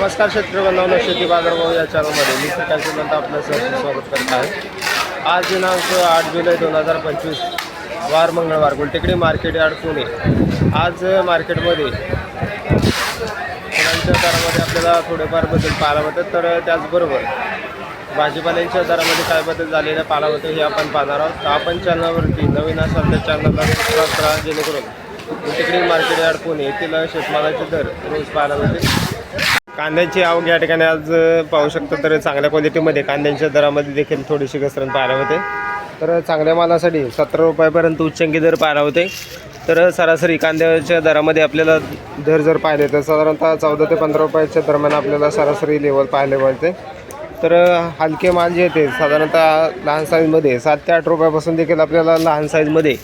नमस्कार शेतकरी बांधवांनो शेती बाजारभाव या चॅनलमध्ये मी सकाळचे नंतर आपलं सहर्ष स्वागत करत आहे. आज दिनांक आठ जुलै दोन हजार पंचवीस वार मंगळवार गुलटेकडी मार्केट यार्ड पुणे. आज मार्केटमध्ये फुलांच्या दरामध्ये आपल्याला थोडेफार बदल पाहायला मिळतात तर त्याचबरोबर भाजीपाल्यांच्या दरामध्ये काय बदल झालेला पाहायला होतं हे आपण पाहणार आहोत. आपण चॅनलवरती नवीन असाल तर चॅनलला सबस्क्राईब करा जेणेकरून गुलटेकडी मार्केट यार्ड पुणे येथील शेतमालाचे दर रोज पाहायला मिळते कांद्याची आवक या ठिकाणी आज पाहू शकतो तर चांगल्या क्वालिटीमध्ये कांद्यांच्या दरामध्ये देखील थोडीशी घसरण पाहायला होते. तर चांगल्या मालासाठी सतरा रुपयापर्यंत उच्चंकी दर पाहायला होते. तर सरासरी कांद्याच्या दरामध्ये आपल्याला दर जर पाहिले तर साधारणतः चौदा ते पंधरा रुपयाच्या दरम्यान आपल्याला सरासरी लेवल पाहायला मिळते. तर हलके माल जे येते साधारणतः लहान साईजमध्ये सात ते आठ रुपयापासून देखील आपल्याला लहान साईजमध्ये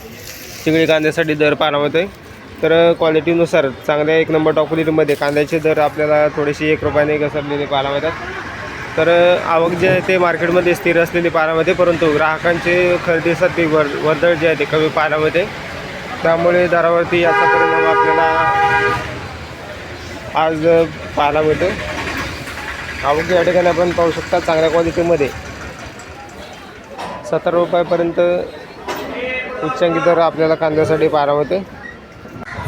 चिंगळी कांद्यासाठी दर पाहायला मिळते तर क्वालिटीनुसार चांगल्या एक नंबर टॉप क्वालिटीमध्ये कांद्याचे दर आपल्याला थोडेसे एक रुपयाने घसरलेले पाहायला मिळतात. तर आवक जे आहे ते मार्केटमध्ये स्थिर असलेली पाहायला मिळते परंतु ग्राहकांचे खरेदीसाठी वर वर्दळ जे आहे ते कमी पाहायला मिळते. त्यामुळे दरावरती याचा परिणाम आपल्याला आज पाहायला मिळतो. आवक या ठिकाणी आपण पाहू शकता चांगल्या क्वालिटीमध्ये. सतरा रुपयापर्यंत उच्चांकी दर आपल्याला कांद्यासाठी पाहायला मिळते.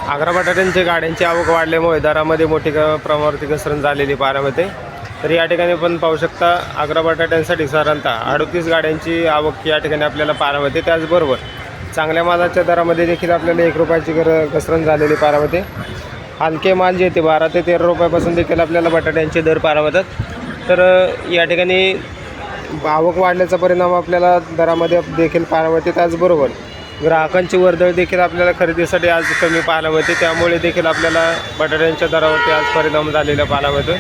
आग्रा बटाट्यांच्या गाड्यांची आवक वाढल्यामुळे दरामध्ये मोठी प्रमाणावरती घसरण झालेली पारामध्ये तर या ठिकाणी पण पाहू शकता आग्रा बटाट्यांसाठी साधारणतः अडतीस गाड्यांची आवक या ठिकाणी आपल्याला पारामध्ये त्याचबरोबर चांगल्या मालाच्या दरामध्ये देखील आपल्याला एक रुपयाची घर घसरण झालेली पारामध्ये हलके माल जे ते बारा ते तेरा रुपयापासून देखील आपल्याला बटाट्यांचे दर पारावतात तर या ठिकाणी आवक वाढल्याचा परिणाम आपल्याला दरामध्ये देखील पारावते त्याचबरोबर ग्राहकांची वर्दळ देखील आपल्याला खरेदीसाठी आज कमी पाहायला मिळते. त्यामुळे देखील आपल्याला बटाट्यांच्या दरावरती आज परिणाम झालेला पाहायला मिळतो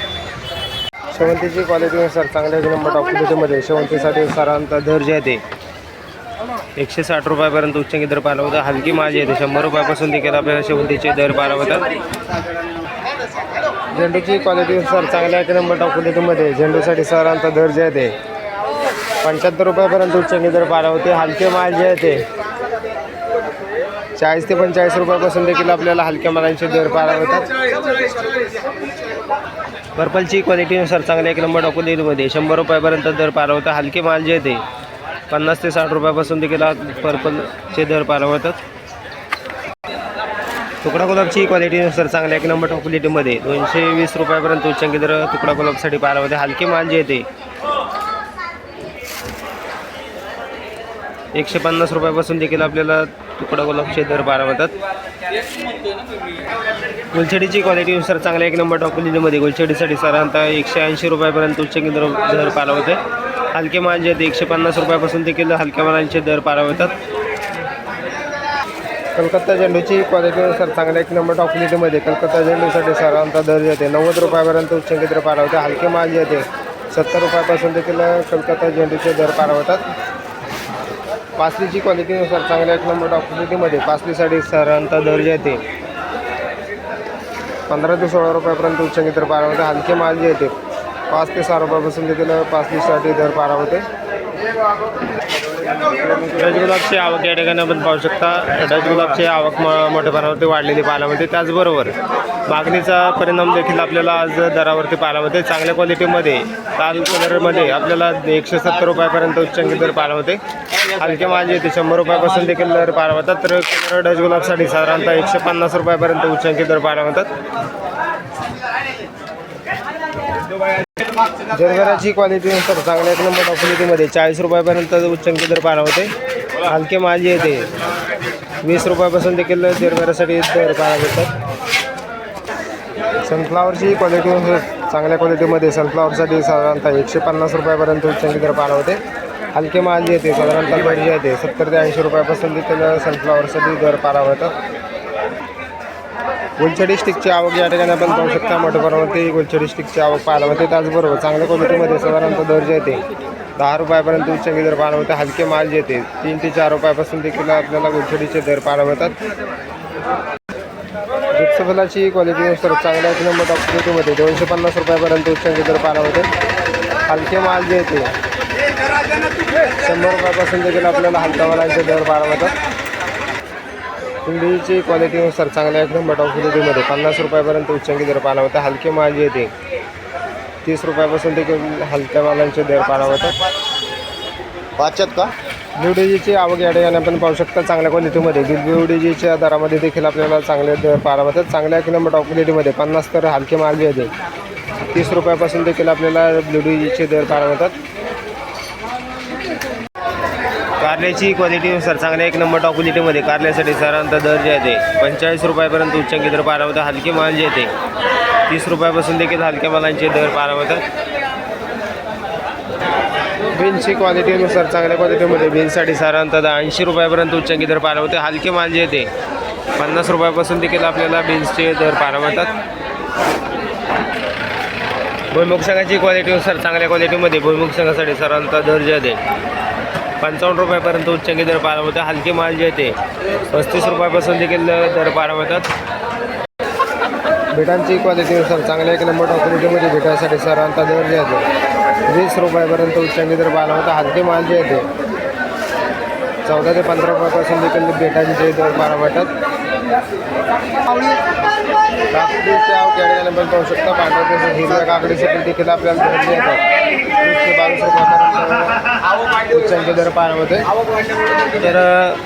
शेवंतीची क्वालिटीनुसार चांगल्या एक नंबर टॉप क्वालिटीमध्ये शेवंतीसाठी साधारणतः दर जे आहे ते एकशे साठ रुपयापर्यंत उच्चांकी दर पाहायला होता हलकी माझी आहे ते शंभर रुपयापासून देखील आपल्याला शेवंतीचे दर पाहायला होतात झेंडूची क्वालिटीनुसार चांगल्या एक नंबर टॉप क्वालिटीमध्ये झेंडूसाठी साधारणतः दर जे आहे ते पंच्याहत्तर रुपयापर्यंत उच्चांकी दर पाहायला होते हलके माल जे आहे ते चाळीस ते पंचेचाळीस रुपयापासून देखील आपल्याला हलक्या मालांचे दर पार होतात पर्पलची क्वालिटीनुसार चांगल्या एक नंबर डॉक्युमेंटमध्ये शंभर रुपयापर्यंत दर पाहायला होता हलके माल जे ते पन्नास ते साठ रुपयापासून देखील पर्पलचे दर पारवतात होतात तुकडा गुलाबची क्वालिटीनुसार चांगल्या एक नंबर टॉप क्वालिटीमध्ये. दोनशे वीस रुपयापर्यंत उच्चांकी दर तुकडा गुलाबसाठी पाहायला होते हलके माल जे येते एकशे पन्नास रुपयापासून देखील आपल्याला तुकडा गुलाबचे दर बारा होतात गुलछडीची क्वालिटीनुसार चांगल्या एक नंबर टॉप क्वालिटीमध्ये गुलछडीसाठी साधारणतः एकशे ऐंशी रुपयापर्यंत उच्च दर दर पारावत आहे हलके माल जे आहेत एकशे पन्नास रुपयापासून देखील हलक्या मालांचे दर पारावतात होतात कलकत्ता झेंडूची क्वालिटीनुसार चांगल्या एक नंबर टॉप क्वालिटीमध्ये कलकत्ता झेंडूसाठी साधारणतः दर जे नव्वद रुपयापर्यंत उच्च दर पारावते हलके माल जे आहेत सत्तर रुपयापासून देखील कलकत्ता झेंडूचे दर पारावतात होतात पासलीची क्वालिटीनुसार चांगल्या एक नंबर ऑपॉर्च्युनिटीमध्ये पासलीसाठी साधारणतः दर येते पंधरा ते सोळा रुपयापर्यंत उच्च दर पारा होते हलके माल जे येते पाच ते सहा रुपयापासून देखील पासलीसाठी दर पारावते होते. डच गुलाबची आवक या ठिकाणी आपण पाहू शकता. डच गुलाबची आवक म मोठ्या प्रमाणावरती वाढलेली पाहायला मिळते. त्याचबरोबर मागणीचा परिणाम देखील आपल्याला आज दरावरती पाहायला मिळते. चांगल्या क्वालिटीमध्ये लाल कलरमध्ये आपल्याला एकशे सत्तर रुपयापर्यंत उच्चांकी दर पाहायला होते हलक्या माझे येते शंभर रुपयापासून देखील दर पाहायला मिळतात. तर कलर डच गुलाबसाठी साधारणतः एकशे पन्नास रुपयापर्यंत उच्चांकी दर पाहायला मिळतात. जरभराची क्वालिटी नंतर चांगल्या एक नंबर क्वालिटीमध्ये चाळीस रुपयापर्यंत उच्चांकी दर पाहायला होते. हलके माल येते वीस रुपयापासून देखील जरगरासाठी दर पाहायला मिळतात सनफ्लावरची क्वालिटी चांगल्या क्वालिटीमध्ये सनफ्लावरसाठी साधारणतः एकशे पन्नास रुपयापर्यंत उच्चांकी दर पाहायला होते. हलके माल येते साधारणतः दर येते आहे ते सत्तर ते ऐंशी रुपयापासून देखील सनफ्लावरसाठी दर पाहायला होतात. गुलछडी स्टिकची आवक या ठिकाणी आपण पाहू शकता. मोठ्या प्रमाणावरती गुलछडी स्टिकची आवक पाहायला मिळते. त्याचबरोबर चांगल्या क्वालिटीमध्ये साधारणतः दर्जा येते दहा रुपयापर्यंत उच्चांकी दर पाहायला मिळते. हलके माल जे येते तीन ते चार रुपयापासून देखील आपल्याला गुलछडीचे दर पाहायला मिळतात. क्वालिटी सर चांगल्या एक नंबर क्वालिटीमध्ये दोनशे पन्नास रुपयापर्यंत उच्चांकी दर पाहायला मिळते. हलके माल जे येते शंभर रुपयापासून देखील आपल्याला हलका मालांचे दर पाहायला मिळतात. कुंडीची क्वालिटीनुसार चांगल्या एक नंबर टॉप क्वालिटीमध्ये पन्नास रुपयापर्यंत उच्चांकी दर पाहायला होता. हलके माल जे येते. तीस रुपयापासून देखील हलक्या मालांचे दर पाहायला होतात. पाचत का? बिवडेजीची आवक या ठिकाणी आपण पाहू शकता चांगल्या क्वालिटीमध्ये बिवडेजीच्या दरामध्ये देखील आपल्याला चांगले दर पाहायला होतात. चांगल्या एक नंबर टॉप क्वालिटीमध्ये पन्नास तर हलके माल जे आहे ते तीस रुपयापासून देखील आपल्याला बिवडेजीचे दर पाहायला होतात. कारल्याची क्वालिटीनुसार चांगल्या एक नंबर टॉप क्वालिटीमध्ये कारल्यासाठी साधारणतः दर जे आहे ते पंचेचाळीस रुपयापर्यंत उच्चांकी दर पाहायला होतात हलके माल जे आहे तीस रुपयापासून देखील हलक्या मालांचे दर पाहायला होतात बीन्सची क्वालिटीनुसार चांगल्या क्वालिटीमध्ये बीन्ससाठी साधारणतः ऐंशी रुपयापर्यंत उच्चांकी दर पाहायला होते हलके माल जे येते. पन्नास रुपयापासून देखील आपल्याला बीन्सचे दर पाहायला होतात भुईमुग संघाची क्वालिटीनुसार चांगल्या क्वालिटीमध्ये भुईमुग संघासाठी साधारणतः दर्जा देईल पंचावन्न रुपयापर्यंत उच्चांकी दर पाहायला होते हलके माल जे आहे ते पस्तीस रुपयापासून देखील दर पाहायला होतात बेटांची क्वालिटीनुसार चांगल्या एक नंबर टॉप क्वालिटीमध्ये बेटासाठी सरांचा दर जे आहे वीस रुपयापर्यंत उच्चांकी दर पाहायला होता हलके माल जे आहे ते चौदा ते पंधरा रुपयापासून देखील बेटांचे दर पाहायला भेटतात काकडीचे आवक पाहू शकता पांढऱ्या हिरव्या काकडीसाठी देखील आपल्याला दर जे येतात ते बावीस रुपयापर्यंत दर पाहायला होते तर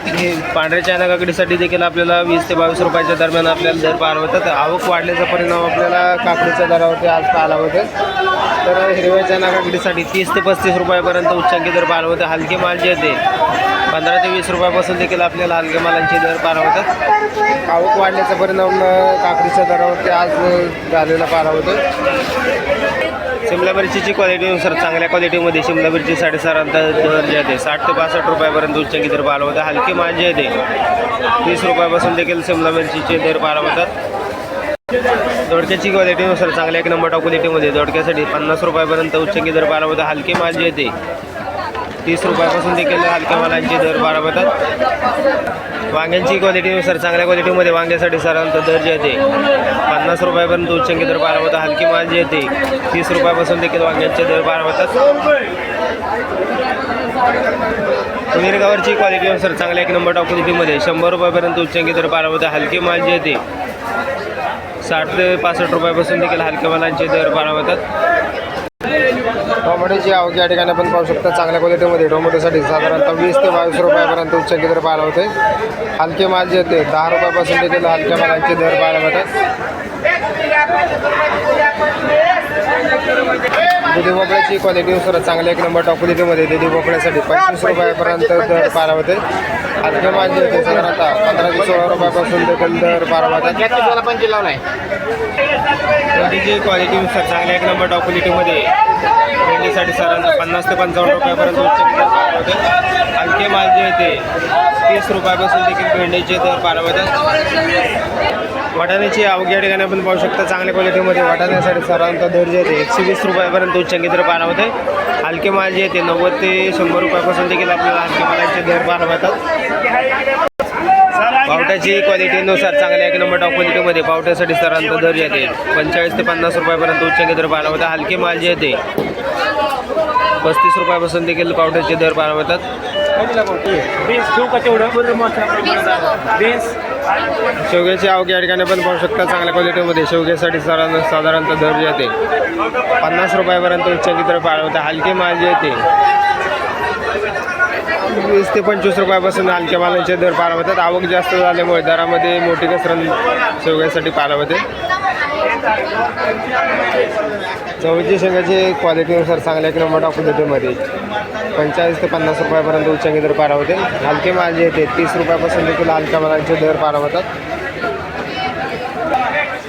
हे पांढऱ्या चायना काकडीसाठी देखील आपल्याला वीस ते बावीस रुपयाच्या दरम्यान आपल्याला दर पाहायला तर आवक वाढल्याचा परिणाम आपल्याला काकडीच्या दरावरती आज पाहायला होते तर हिरव्या चना काकडीसाठी तीस ते पस्तीस रुपयापर्यंत उच्चांकी दर पाहायला होते हलके माल जे होते पंधरा ते वीस रुपयापासून देखील आपल्याला हलके मालांचे दर पाहायला होतात आवक वाढण्याचा परिणाम काकडीच्या दरावरती आज झालेला पाहायला होतो शिमला मिरचीची क्वालिटीनुसार चांगल्या क्वालिटीमध्ये शिमला मिरची साडेसारांचा दर जे आहे साठ ते पासष्ट रुपयापर्यंत उच्चंकी दर पाहायला होता हलके माल जे आहे तीस रुपयापासून देखील शिमला मिरचीचे दर पाहायला होतात दोडक्याची क्वालिटीनुसार चांगल्या एक नंबर टॉप क्वालिटीमध्ये दोडक्यासाठी पन्नास रुपयापर्यंत उच्चंकी दर पाहायला होता हलके माल जे आहे तीस रुपयापासून देखील हलक्या मालांचे दर बारा होतात वांग्यांची क्वालिटीनुसार चांगल्या क्वालिटीमध्ये वांग्यासाठी साधारणतः दर जे आहे ते पन्नास रुपयापर्यंत उच्चंकी दर बारा होता हलकी माल येते आहे तीस रुपयापासून देखील वांग्यांचे दर पार होतात. गवरची क्वालिटीनुसार चांगल्या एक नंबर टॉप क्वालिटीमध्ये शंभर रुपयापर्यंत उच्चंकी दर बारा होता हलकी माल जी आहे साठ ते पासष्ट रुपयापासून देखील हलक्या मालांचे दर पार होतात. टोमॅटोची आवक या ठिकाणी आपण पाहू शकता चांगल्या क्वालिटीमध्ये टोमॅटोसाठी साधारणतः वीस ते बावीस रुपयापर्यंत उच्चांकी दर पाहायला होते. हलके माल जे होते दहा रुपयापासून देखील हलक्या मालांचे दर पाहायला मिळतात दुधी भोपळ्याची क्वालिटीनुसार चांगल्या एक नंबर टॉप क्वालिटीमध्ये दुधी भोपळ्यासाठी पंचवीस रुपयापर्यंत दर पाहायला होते. माल जे होते साधारणतः पंधरा ते सोळा रुपयापासून देखील दर पाहायला मिळतात पंची लावलाय. भेंडीची क्वालिटीनुसार चांगल्या एक नंबर टॉप क्वालिटीमध्ये भेंडीसाठी साधारणतः पन्नास ते पंचावन्न रुपयापर्यंत होते हलके माल जे ते तीस रुपयापासून देखील भेंडीचे दर पाहायला होतात वाटाण्याची आवक या ठिकाणी आपण पाहू शकता चांगल्या क्वालिटीमध्ये वाटाण्यासाठी साधारणतः दर जे एकशे वीस रुपयापर्यंत उच्चांकी दर पाहायला होते. हलके माल जे आहे ते नव्वद ते शंभर रुपयापासून देखील आपल्याला हलके मालाचे दर पाहायला मिळतात. पावट्याची क्वालिटीनुसार चांगल्या एक नंबर टॉप क्वालिटीमध्ये पावट्यासाठी साधारणतः दर येते. पंचेचाळीस ते पन्नास रुपयापर्यंत उच्च दर पाहायला होता हलके माल जे आहे ते पस्तीस रुपयापासून देखील पावट्याचे दर पाहायला मिळतात. शेवग्याची आवक या ठिकाणी पण पाहू शकता चांगल्या क्वालिटीमध्ये. शेवग्यासाठी साधारण साधारणतः दर जे आहे पन्नास रुपयापर्यंत उच्चांकी दर पाहायला हलके माल जे आहे ते वीस ते पंचवीस रुपयापासून हलक्या मालांचे दर पाहायला होतात आवक जास्त झाल्यामुळे दरामध्ये मोठी घसरण शेवग्यासाठी पाहायला होते चवळीची शेंगाची क्वालिटीनुसार चांगल्या एक नंबर क्वालिटीमध्ये पंचेचाळीस ते पन्नास रुपयापर्यंत उच्चांकी दर पारा होते हलके माल जे येते तीस रुपयापासून देखील हलक्या मालांचे दर पारा होतात.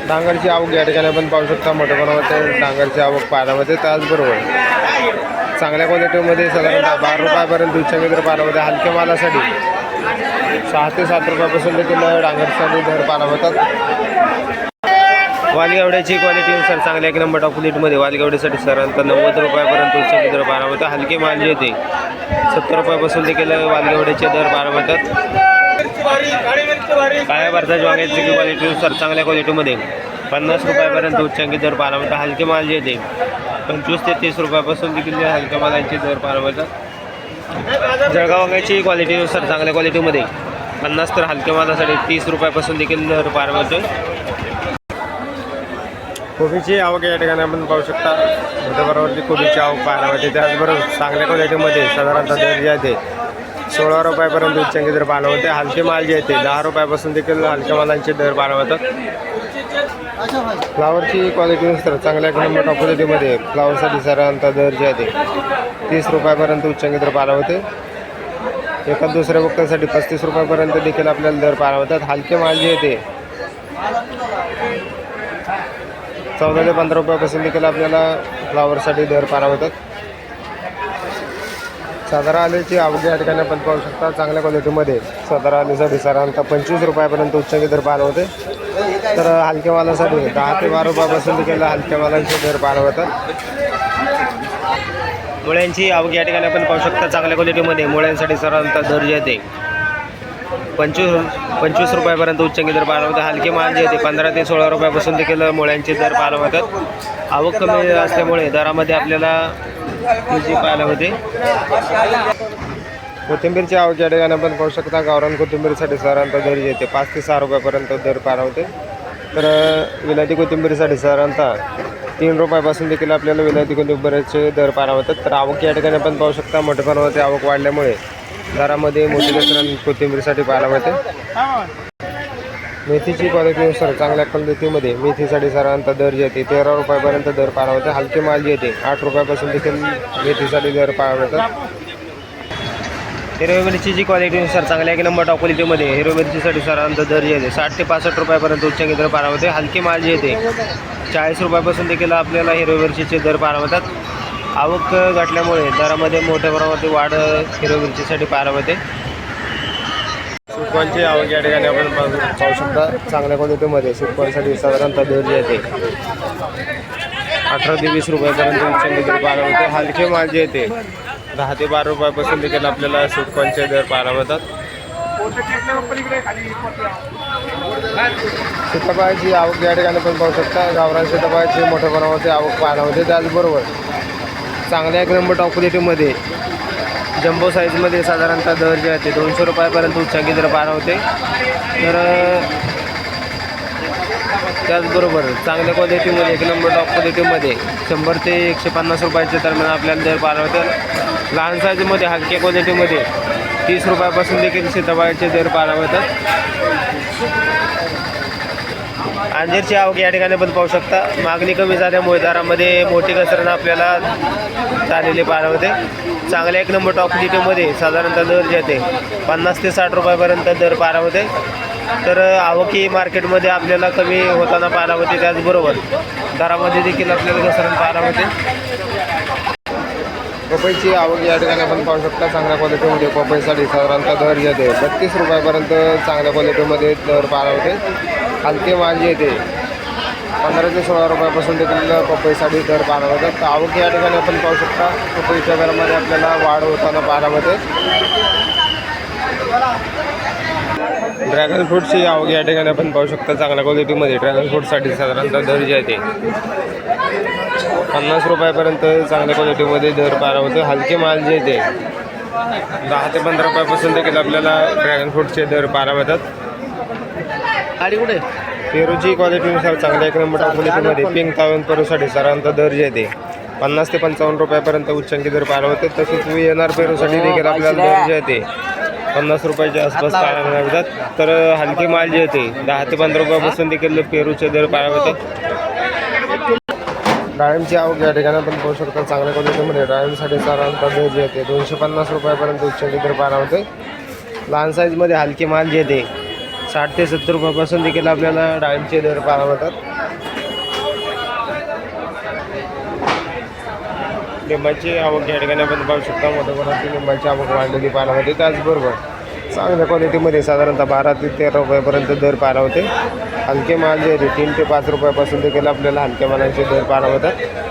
डांगरची आवक या ठिकाणी आपण पाहू शकता मोठ्या प्रमाणात डांगरची आवक पाहायला होते त्याचबरोबर चांगल्या क्वालिटीमध्ये साधारणतः बारा रुपयापर्यंत उच्चांकी दर पारा होते हलक्या मालासाठी सहा ते सात रुपयापासून देखील डांगरसाठी दर पारा होतात वालगावड्याची क्वालिटीनुसार चांगल्या एक नंबर टॉप लीटमध्ये वालगावड्यासाठी सरांत नव्वद रुपयापर्यंत उच्च दर बारा होता हलके माल जे येते सत्तर रुपयापासून देखील वालगावड्याचे दर बारा होतात. काळ्या भारताच्या वांग्याची क्वालिटीनुसार चांगल्या क्वालिटीमध्ये पन्नास रुपयापर्यंत उच्चांकी दर बारा होता हलके माल जे येते पंचवीस ते तीस रुपयापासून देखील हलक्या मालांचे दर पार होतात. जळगाव वांग्याची क्वालिटीनुसार चांगल्या क्वालिटीमध्ये पन्नास तर हलक्या मालासाठी तीस रुपयापासून देखील दर पार होतो कोबीची आवक या ठिकाणी आपण पाहू शकता. मोठ्या कोबीची आवक पाहायला मिळते. त्याचबरोबर चांगल्या क्वालिटीमध्ये साधारणतः दर जे आहे ते सोळा रुपयापर्यंत उच्चांकी दर पाहायला होते हलके माल जे आहे दहा रुपयापासून देखील हलक्या मालांचे दर पाहायला होतात फ्लावरची क्वालिटी नुसार चांगल्या नंबर क्वालिटीमध्ये फ्लावरसाठी साधारणतः दर जे आहे ते तीस रुपयापर्यंत उच्चांकी दर पाहायला होते एका दुसऱ्या बुक्कांसाठी पस्तीस रुपयापर्यंत देखील आपल्याला दर पाहायला होतात हलके माल जे आहे ते चौदा ते पंधरा रुपयापासून देखील आपल्याला फ्लावरसाठी दर पारा होतात. साधारण आलेची आवडी या ठिकाणी आपण पाहू शकता चांगल्या क्वालिटीमध्ये साधारण आलेसाठी साधारणतः पंचवीस रुपयापर्यंत उच्चांकी दर पार होते. तर हलक्या मालासाठी दहा ते बारा रुपयापासून देखील हलक्या मालांचे दर पार होतात. मुळ्यांची आवक या ठिकाणी आपण पाहू शकता चांगल्या क्वालिटीमध्ये मुळ्यांसाठी साधारणतः दर जे आहे पंचवीस पंचवीस रुपयापर्यंत उच्चांकी दर पाहायला हलके माल जे होते पंधरा ते सोळा रुपयापासून देखील मुळ्यांचे दर पाहायला होतात आवक कमी असल्यामुळे दरामध्ये आपल्याला जी पाहायला होते कोथिंबीरची आवक या ठिकाणी आपण पाहू शकता. गावरान कोथिंबीरसाठी साधारणतः दर येते. पाच ते सहा रुपयापर्यंत दर पाहायला होते तर विलायती कोथिंबीरीसाठी साधारणतः तीन रुपयापासून देखील आपल्याला विलायती कोथिंबीरचे दर पाहायला होतात तर आवक या ठिकाणी आपण पाहू शकता. मोठ्या प्रमाणात आवक वाढल्यामुळे दरामध्ये मोठी घसरण कोथिंबीरसाठी पाहायला मिळते. मेथीची क्वालिटीनुसार चांगल्या क्वालिटीमध्ये मेथीसाठी साधारणतः दर जे येते तेरा रुपयापर्यंत दर पाहायला मिळते. हलके माल जे येते आठ रुपयापासून देखील मेथीसाठी दर पाहायला मिळतात. हिरव्या मिरचीची क्वालिटीनुसार चांगल्या एक नंबर टॉप क्वालिटीमध्ये हिरव्या मिरचीसाठी साधारणतः दर जे येते साठ ते पासष्ट रुपयापर्यंत उच्चांकी दर पाहायला मिळते. हलके माल जे येते चाळीस रुपयापासून देखील आपल्याला हिरव्या मिरचीचे दर पाहायला मिळतात. आवक घटल्यामुळे दरामध्ये मोठ्या प्रमाणात वाढ हिरव्या मिरचीसाठी पाहायला मिळते. सुकवांची आवक या ठिकाणी आपण पाहू पाहू शकता. चांगल्या क्वालिटीमध्ये सुकवांसाठी साधारणतः दर जे येते अठरा ते वीस रुपयापर्यंत उच्चांकी दर पाहायला मिळते. हलके माल जे येते दहा ते बारा रुपयापासून देखील आपल्याला सुकवांचे दर पाहायला मिळतात. सीताफळाची आवक या ठिकाणी पण पाहू शकता. गावरान सीताफळाची मोठ्या प्रमाणावरती आवक पाहायला होते त्याचबरोबर चांगल्या एक नंबर टॉप क्वालिटीमध्ये जम्बो साईजमध्ये साधारणतः दर जे आहे ते दोनशे रुपयापर्यंत उच्चांकी दर पार होते तर त्याचबरोबर चांगल्या क्वालिटीमध्ये एक नंबर टॉप क्वालिटीमध्ये शंभर ते एकशे पन्नास रुपयाच्या दरम्यान आपल्याला दर पार होतात लहान साईजमध्ये हलक्या क्वालिटीमध्ये तीस रुपयापासून देखील सीताफळाचे दर पार होतात. अंजीरची आवक या ठिकाणी पण पाहू शकता. मागणी कमी झाल्यामुळे दरामध्ये मोठी घसरण आपल्याला झालेली पाहायला होते चांगल्या एक नंबर टॉप क्वालिटीमध्ये साधारणतः दर जे पन्नास ते साठ रुपयापर्यंत दर पाहायला होते तर आवक ही मार्केटमध्ये आपल्याला कमी होताना पाहायला होते त्याचबरोबर दरामध्ये देखील आपल्याला घसरण पाहायला होते पपईची आवक या ठिकाणी आपण पाहू शकता चांगल्या क्वालिटीमध्ये पपईसाठी साधारणतः दर येते. बत्तीस रुपयापर्यंत चांगल्या क्वालिटीमध्ये दर पारा होते. हलके माल येते. पंधरा ते सोळा रुपयापासून देखील पपईसाठी दर पाहायला होतात. तर आवक या ठिकाणी आपण पाहू शकता पपईच्या दरामध्ये आपल्याला वाढ होताना पारामध्ये ड्रॅगन फ्रूटची आवक या ठिकाणी आपण पाहू शकता चांगल्या क्वालिटीमध्ये ड्रॅगन फ्रूटसाठी साधारणतः दर येते. पन्नास रुपयापर्यंत चांगल्या क्वालिटीमध्ये दर पारा होते. हलके माल जे ते दहा ते पंधरा रुपयापासून देखील आपल्याला ड्रॅगन फ्रूटचे दर पारा मिळतात गाडी कुठे? पेरूची क्वालिटीनुसार चांगल्या एक नंबर क्वालिटीमध्ये पिंक तावन पेरूसाठी साधारणतः दर जे ते पन्नास ते पंचावन्न रुपयापर्यंत उच्चांकी दर पारा होते. तसेच येणार पेरूसाठी देखील आपल्याला दर जे ते पन्नास रुपयाच्या आसपास पाहायला मिळतात तर हलके माल जे आहे ते दहा ते पंधरा रुपयापासून देखील पेरूचे दर पाहायला होते डाळिंबची आवक या ठिकाणी आपण पाहू शकता चांगल्या क्वालिटीमध्ये डाळिंबसाठी साधारणतः दर जे येते दोनशे पन्नास रुपयापर्यंत उच्च दर पाहायला होते. लहान साईजमध्ये हलके माल जे येते साठ ते सत्तर रुपयापासून देखील आपल्याला डाळिंबचे दर पाहायला मिळतात लिंबाची आवक या ठिकाणी आपण पाहू शकता मोठ्या प्रमाणात लिंबाची आवक वाढलेली पाहायला होते. त्याचबरोबर चांगल्या क्वालिटीमध्ये साधारणतः बारा ते तेरा रुपयापर्यंत दर पाहायला होते. हलके माल जे आहे ते तीन ते पाच रुपयापासून देखील आपल्याला हलक्या मालांचे दर पाहायला होतात